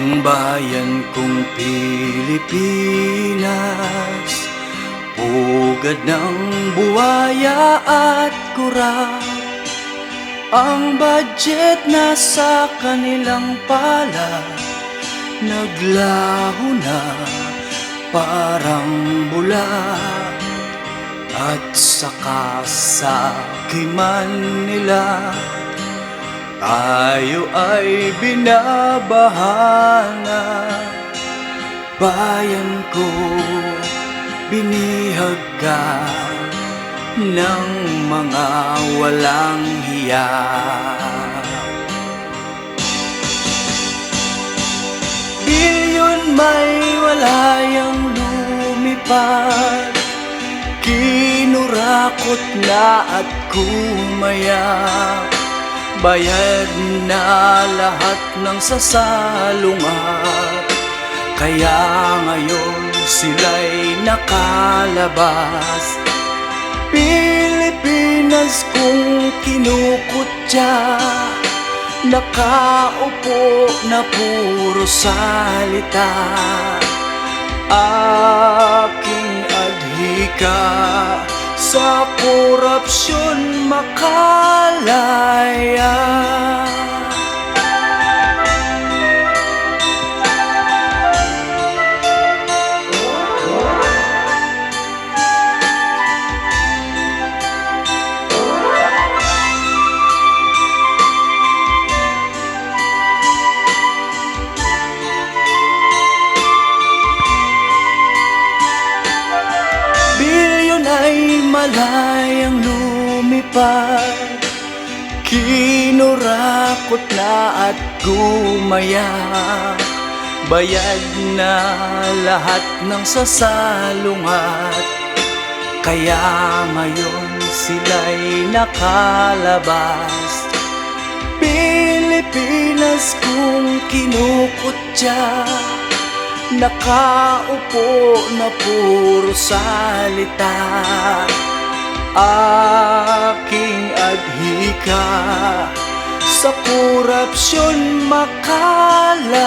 Ang bayan kong Pilipinas. Pugad ng buwaya at kurap Ang budget na sa kanilang pala Naglaho na parang bula. At sa kasakiman nila tayo ay binabahana. Bayan ko binihag ka Ng mga walang hiya. Bilyon may walayang lumipad. Kinurakot na at kumayak Bayad na lahat ng sasalungat. Kaya ngayon sila'y nakalabas. Pilipinas kung kinukutya Nakaupo na puro salita. Aking adhika sa korupsyon makalaya ay malayang lumipad. Kinurakot na at gumaya. Bayad na lahat ng sasalungat. Kaya ngayon sila'y nakalabas. Pilipinas kung kinukutya Nakaupo na puro salita. Aking adhika Sa korupsyon makalaya